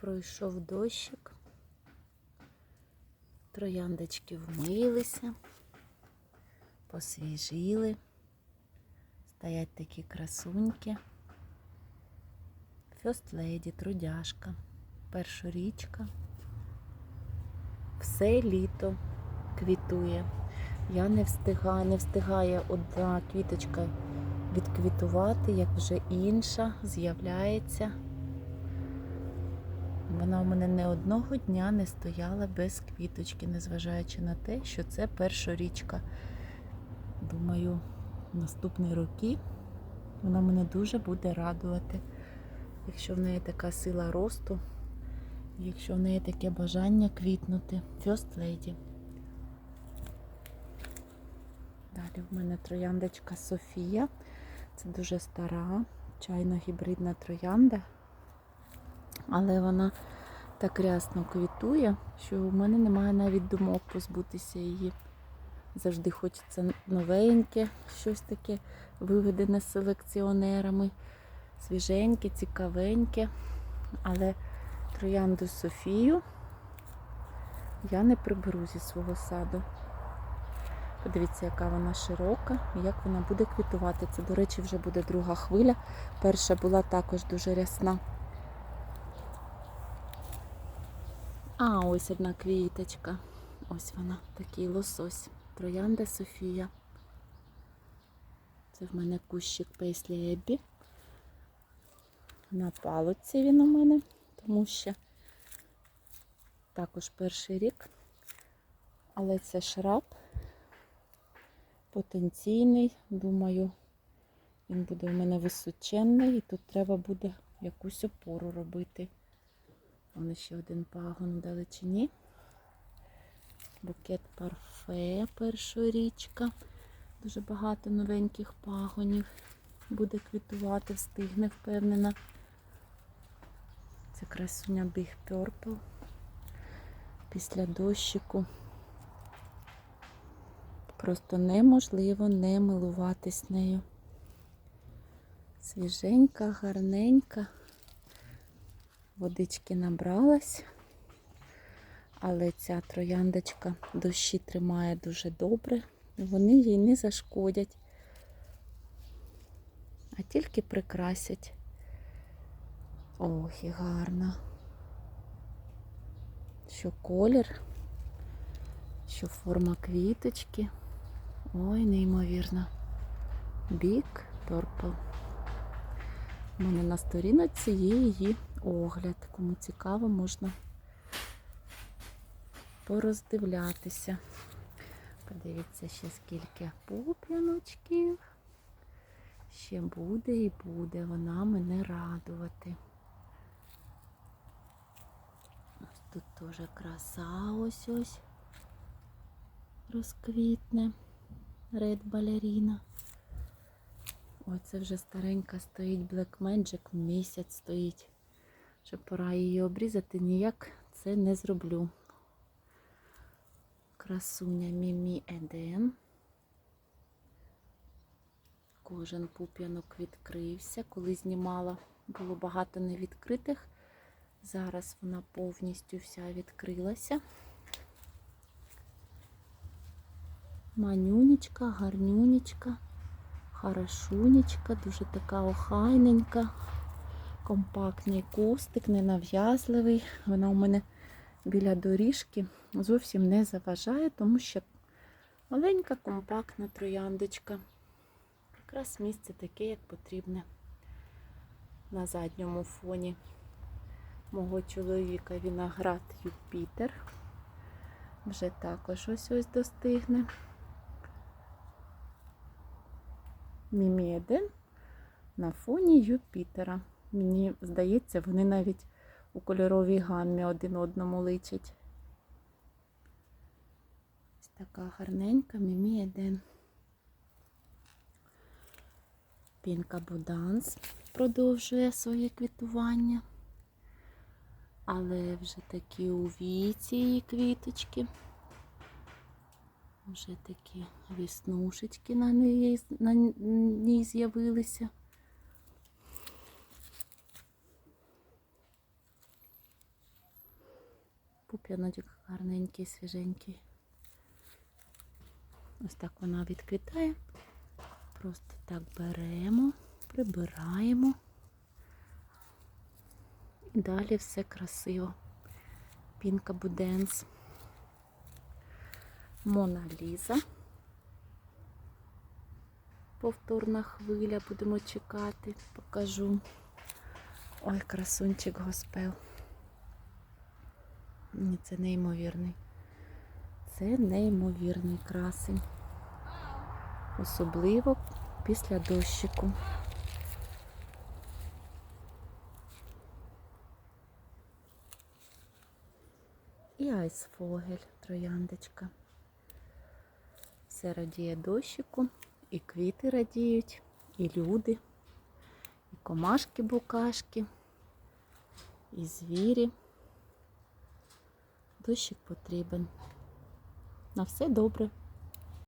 Пройшов дощик. Трояндочки вмилися, посвіжили. Стоять такі красуньки. First Lady, трудяшка, першорічка. Все літо квітує. Я не встигаю, не встигає одна квіточка відквітувати, як вже інша з'являється. Вона у мене не одного дня не стояла без квіточки, незважаючи на те, що це першорічка. Думаю, наступні роки вона мене дуже буде радувати, якщо в неї така сила росту, якщо в неї таке бажання квітнути. First Lady. Далі в мене трояндочка Софія. Це дуже стара, чайно-гібридна троянда. Але вона так рясно квітує, що у мене немає навіть думок позбутися її. Завжди хочеться новеньке, щось таке виведене селекціонерами, свіженьке, цікавеньке. Але троянду Софію я не приберу зі свого саду. Подивіться, яка вона широка і як вона буде квітувати. Це, до речі, вже буде друга хвиля. Перша була також дуже рясна. А, ось одна квіточка. Ось вона, такий лосось. Троянда Софія. Це в мене кущик Пейслі Еббі. На палоці він у мене, тому що також перший рік. Але це шраб потенційний. Думаю, він буде у мене височенний і тут треба буде якусь опору робити. Вон ще один пагон в далечині. Букет парфе першорічка. Дуже багато новеньких пагонів. Буде квітувати, встигне, впевнена. Це красуня Big Purple. Після дощику. Просто неможливо не милуватись нею. Свіженька, гарненька. Водички набралась, але ця трояндочка дощі тримає дуже добре. Вони їй не зашкодять, а тільки прикрасять. Ох, і гарна. Що колір, що форма квіточки. Ой, неймовірно. Big Purple. У мене на сторіночці є її огляд. Кому цікаво, можна пороздивлятися. Подивіться ще скільки пуп'яночків. Ще буде і буде вона мене радувати. Ось тут теж краса ось ось розквітне. Ред балеріна. Ой, це вже старенька стоїть Black Magic, місяць стоїть. Що пора її обрізати, ніяк це не зроблю. Красуня Мімі Едем. Кожен пуп'янок відкрився. Коли знімала, було багато невідкритих. Зараз вона повністю вся відкрилася. Манюнечка, гарнюнечка, хорошунечка, дуже така охайненька, компактний кустик, ненав'язливий. Вона у мене біля доріжки зовсім не заважає, тому що маленька, компактна трояндочка. Якраз місце таке, як потрібне на задньому фоні мого чоловіка виноград Юпітер. Вже також ось ось достигне. Мімеден на фоні Юпітера. Мені здається, вони навіть у кольоровій гаммі один одному личать. Ось така гарненька Мімеден. Пінка Буданс продовжує своє квітування. Але вже такі у віці її квіточки. Вже такі віснушечки на ній, на ній з'явилися. Пуп'яночок гарненький, свіженький. Ось так вона відквітає. Просто так беремо, прибираємо. І далі все красиво. Пінка Буденс. Мона Ліза. Повторна хвиля, будемо чекати, покажу. Ой, красунчик госпел. Ні, це неймовірний. Це неймовірний красень. Особливо після дощику. І айсфогель, трояндочка. Все радіє дощику, і квіти радіють, і люди, і комашки букашки, і звірі. Дощик потрібен. На все добре.